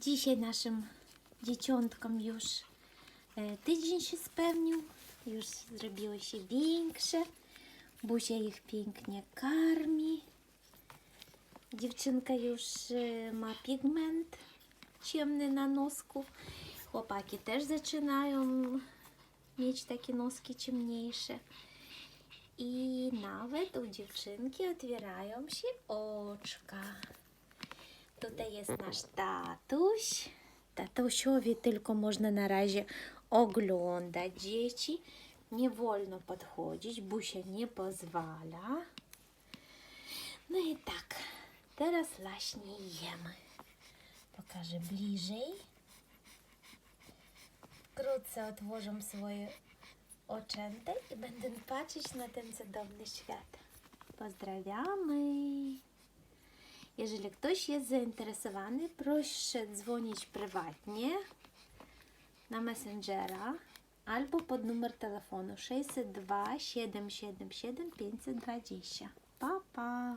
Dzisiaj naszym dzieciątkom już e, tydzień się spełnił, już zrobiły się większe. Buzia ich pięknie karmi. Dziewczynka już e, ma pigment ciemny na nosku. Chłopaki też zaczynają mieć takie noski ciemniejsze. I nawet u dziewczynki otwierają się oczka. Tutaj jest nasz tatuś. Tatusiowi tylko można na razie oglądać dzieci. Nie wolno podchodzić, Busia nie pozwala. No i tak, teraz laśnie jemy. Pokażę bliżej. Wkrótce otworzę swoje oczęta i będę patrzeć na ten cudowny świat. Pozdrawiamy! Jeżeli ktoś jest zainteresowany, proszę dzwonić prywatnie na Messengera albo pod numer telefonu 602 777 520. Pa, pa!